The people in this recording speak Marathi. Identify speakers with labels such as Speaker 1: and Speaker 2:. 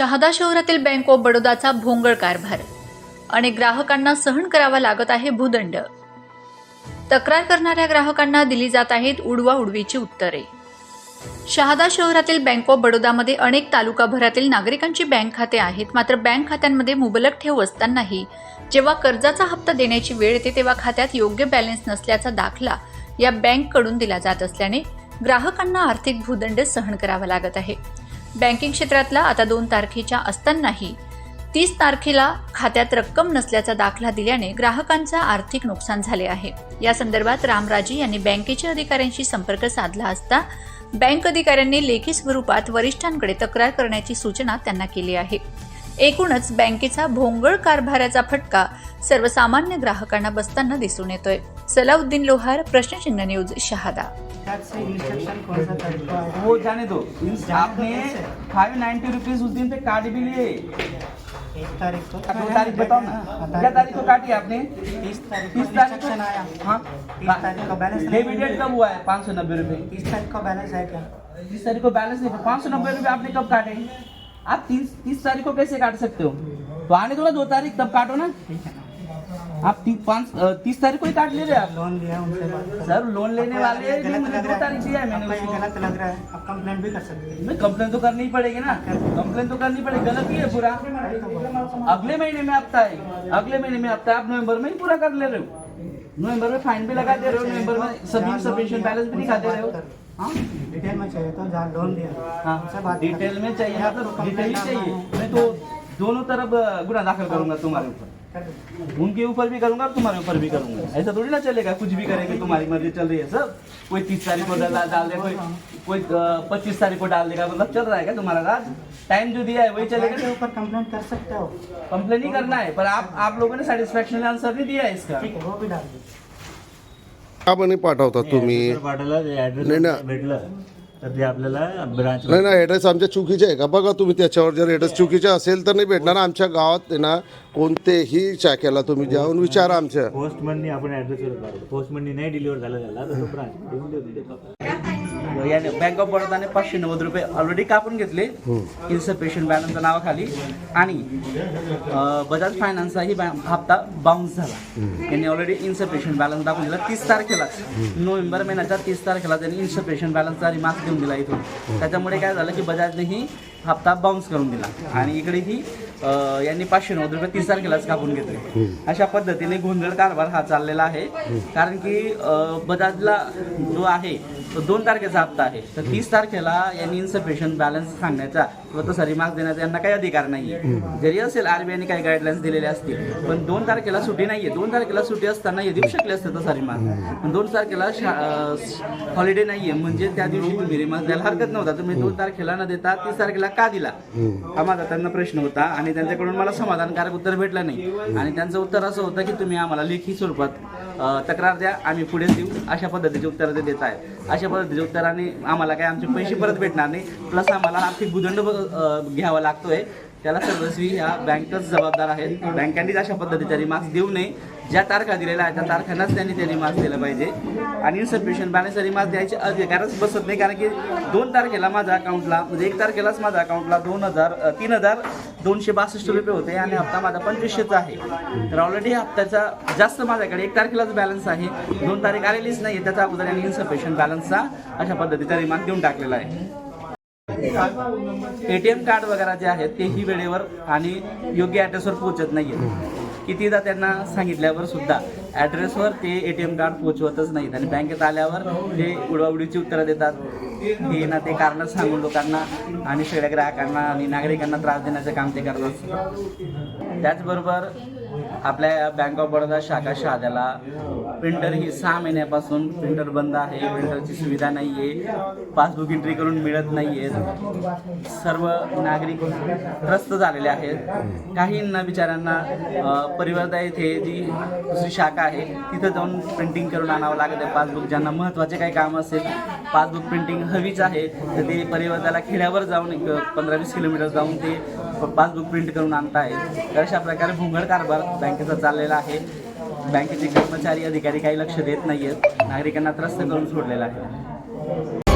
Speaker 1: शहादा शहरातील बँक ऑफ बडोदाचा भोंगळ कारभार अनेक ग्राहकांना सहन करावा लागत आहे भूदंड. तक्रार करणाऱ्या ग्राहकांना दिली जात आहेत उडवा उडवीची उत्तरे. शहादा शहरातील बँक ऑफ बडोदामध्ये अनेक तालुकाभरातील नागरिकांची बँक खाते आहेत. मात्र बँक खात्यांमध्ये मुबलक ठेव असतानाही जेव्हा कर्जाचा हप्ता देण्याची वेळ येते तेव्हा खात्यात योग्य बॅलन्स नसल्याचा दाखला या बँककडून दिला जात असल्याने ग्राहकांना आर्थिक भूदंड सहन करावा लागत आहे. बँकिंग क्षेत्रातला आता दोन तारखेच्या असतानाही तीस तारखेला खात्यात रक्कम नसल्याचा दाखला दिल्याने ग्राहकांचं आर्थिक नुकसान झाले आहे. या संदर्भात रामराजे यांनी बँकेच्या अधिकाऱ्यांशी संपर्क साधला असता बँक अधिकाऱ्यांनी लेखी स्वरूपात वरिष्ठांकडे तक्रार करण्याची सूचना त्यांना केली आहे. एकूणच बँकेचा भोंगळ कारभाराचा फटका सर्वसामान्य ग्राहकांना बसताना दिसून येतोय. सलाउद्दीन लोहार प्रश्नचिन्ह न्यूज शहादा.
Speaker 2: तरीका है
Speaker 3: वो जाने दो. आपने? फाइव नाइन्टी रुपीज उस दिन पे काट भी लिए.
Speaker 2: तारीख को
Speaker 3: दो तारीख बताओ ना. क्या तारीख को काटी आपने?
Speaker 2: तीस तारीख को
Speaker 3: तीस तारीख को?
Speaker 2: इंस्ट्रक्शन आया.
Speaker 3: हाँ?
Speaker 2: तीस तारीख को बैलेंस
Speaker 3: कब हुआ है? पाँच सौ नब्बे रुपये
Speaker 2: तीस तारीख को बैलेंस है क्या?
Speaker 3: तीस तारीख को बैलेंस नहीं पाँच सौ नब्बे रुपये आपने कब काटे? आप तीस तीस तारीख को कैसे काट सकते हो? तो आने दो ना दो तारीख तब काटो ना.
Speaker 2: ठीक है। ना
Speaker 3: आप ती, पाँच तीस तारीख को ही काट ले रहे आप।
Speaker 2: लोन लिया उनसे बात।
Speaker 3: सर लोन लेने वाले मुझे दो तारीख दिया है मैंने उसको।
Speaker 2: गलत लग रहा है। आप कंप्लेंट भी कर सकते हैं।
Speaker 3: नहीं कंप्लेन तो करनी पड़ेगी ना। कंप्लेन तो करनी पड़ेगी। गलत ही है पूरा। अगले महीने में हफ्ता है। अगले महीने में हफ्ता है। आप नवंबर में ही पूरा कर ले रहे हो। नवंबर में फाइन भी लगा दे रहे हो नवंबर में सभी सफिशिएंट बैलेंस भी दिखा दे रहे हो। हाँ?
Speaker 2: डिटेल में चाहिए तो जहाँ लोन लिया
Speaker 3: हाँ डिटेल। में चाहिए तो डिटेल ही चाहिए। मैं तो दोनों तरफ गुना दाखिल करूंगा तुम्हारे ऊपर। उनके ऊपर भी करूंगा और तुम्हारे ऊपर भी करूंगा। ऐसा थोड़ी ना चलेगा कुछ भी करेंगे तुम्हारी मर्जी चल रही है सब। कोई तीस तारीख को डाल डाल दे कोई कोई पच्चीस तारीख को डाल देगा मतलब चल रहा है क्या तुम्हारा राज? टाइम जो दिया है वही चलेगा।
Speaker 2: ऊपर कंप्लेंट कर सकते हो।
Speaker 3: कंप्लेन ही करना है पर आप आप लोगों ने सेटिस्फेक्शन आंसर नहीं दिया है इसका।
Speaker 2: ठीक है वो भी डाल दो।
Speaker 4: का पाठवता तुम्ही.
Speaker 5: भेटलं. तर ते आपल्याला ब्रांच
Speaker 4: नाही ना ॲड्रेस आमच्या चुकीचे आहे. का बघा तुम्ही त्याच्यावर जर ॲड्रेस चुकीचे असेल तर नाही भेटणार. आमच्या गावात आहे ना कोणतेही शाखेला तुम्ही जाऊन विचारा आमच्या.
Speaker 5: पोस्टमननी आपण ऍड्रेसवर पाठवलं पोस्टमननी नाही डिलिव्हर झाला त्याला तर तो ब्रांच देऊन देऊ देतो.
Speaker 3: याने बँक ऑफ बडोदाने पाचशे नव्वद रुपये ऑलरेडी कापून घेतले. इन्सफिशियंट बॅलन्सच्या नावाखाली. आणि बजाज फायनान्सचाही बॅ- हप्ता बाउन्स झाला. त्यांनी ऑलरेडी इन्सफिशियंट बॅलन्स दाखवून दिला. तीस तारखेलाच नोव्हेंबर महिन्याच्या तीस तारखेला त्यांनी इन्सफिशियंट बॅलन्सचा रिमार्क देऊन दिला इथून. त्याच्यामुळे काय झालं की बजाजनेही हप्ता बाउन्स करून दिला. आणि इकडेही अं, यांनी पाचशे नव्वद रुपये तीस तारखेलाच कापून घेतले. अशा पद्धतीने गोंधळ कारभार हा चाललेला आहे. कारण की बजाजला जो आहे दोन तारखेचा हप्ता आहे. तर तीस तारखेला यांनी इन्सफिशियंट बॅलन्स सांगण्याचा किंवा तसा रिमार्क देण्याचा यांना काही अधिकार नाही आहे जरी असेल आरबीआयने काही गाईडलाईन्स दिलेल्या असतील पण दोन तारखेला सुट्टी नाही आहे दोन तारखेला सुट्टी असताना हे देऊ शकले असते तसा रिमार्क पण दोन तारखेला हॉलिडे नाही आहे म्हणजे त्या दिवशी तुम्ही रिमार्क द्यायला हरकत नव्हता. तुम्ही दोन तारखेला न देता तीस तारखेला का दिला? हा माझा त्यांना प्रश्न होता आणि त्यांच्याकडून मला समाधानकारक उत्तर भेटलं नाही. आणि त्यांचं उत्तर असं होतं की तुम्ही आम्हाला लेखी स्वरूपात तक्रार द्या आम्ही पुढे देऊ अशा पद्धतीचे उत्तर ते देत आहेत. अशा पद्धतीच्या उत्तराने आम्हाला काय आमचे पैसे परत भेटणार नाही. प्लस आम्हाला आर्थिक भूदंड घ्यावा लागतोय. त्याला सर्वस्वी ह्या बँकच जबाबदार आहेत. बँकांनीच अशा पद्धतीचे रिमार्क्स देऊ नये. ज्या तारखा दिलेल्या आहेत त्या तारखांनाच त्यांनी ते रिमार्क्स दिलं पाहिजे. आणि इन्सफिशियंट बॅलन्स रिमार्क्स द्यायचे अधिकारच बसत नाही कारण की दोन तारखेला माझ्या अकाउंटला म्हणजे एक तारखेलाच माझ्या अकाउंटला दोन हजार तीन हजार दोनशे बासष्ट रुपये होते आणि हप्ता माझा पंचवीसशेचा आहे. तर ऑलरेडी हप्त्याचा जास्त माझ्याकडे एक तारखेलाच बॅलन्स आहे. दोन तारीख आलेलीच नाही त्याचा अगोदर यांनी इन्सफिशियंट बॅलन्सचा अशा पद्धतीचा रिमार्क देऊन टाकलेला आहे. एटीएम कार्ड वगैरे जे आहेत तेही वेळेवर आणि योग्य ॲड्रेसवर पोहोचत नाही कितीदा त्यांना सांगितल्यावर सुद्धा ॲड्रेसवर ते एटीएम कार्ड पोहोचवतच नाहीत. आणि बँकेत आल्यावर ते उडवाउडीची उत्तरं देतात. हे ना ते कारणं सांगून लोकांना आणि सगळ्या ग्राहकांना आणि नागरिकांना त्रास देण्याचं काम ते करत असतात त्याचबरोबर आपल्या बँक ऑफ बडोदा शाखा शहाद्याला प्रिंटर ही सहा महिन्यापासून प्रिंटर बंद आहे. प्रिंटरची सुविधा नाही आहे पासबुक एंट्री करून मिळत नाही आहे सर्व नागरिक त्रस्त झालेले आहेत. काहींना बिचाऱ्यांना परिवर्ता येथे जी दुसरी शाखा आहे तिथं जाऊन प्रिंटिंग करून आणावं लागत आहे. पासबुक ज्यांना महत्त्वाचे काही काम असेल पासबुक प्रिंटिंग हवीच आहे. तर ते परिवर्ताला खेड्यावर जाऊन एक पंधरा वीस किलोमीटर जाऊन ते पासबुक प्रिंट करून आणता येईल तर अशा प्रकारे भोंगळ कारभार बँकेचा चाललेला आहे. बँकेचे कर्मचारी अधिकारी काही लक्ष देत नाही आहेत नागरिकांना त्रस्त करून सोडलेला आहे.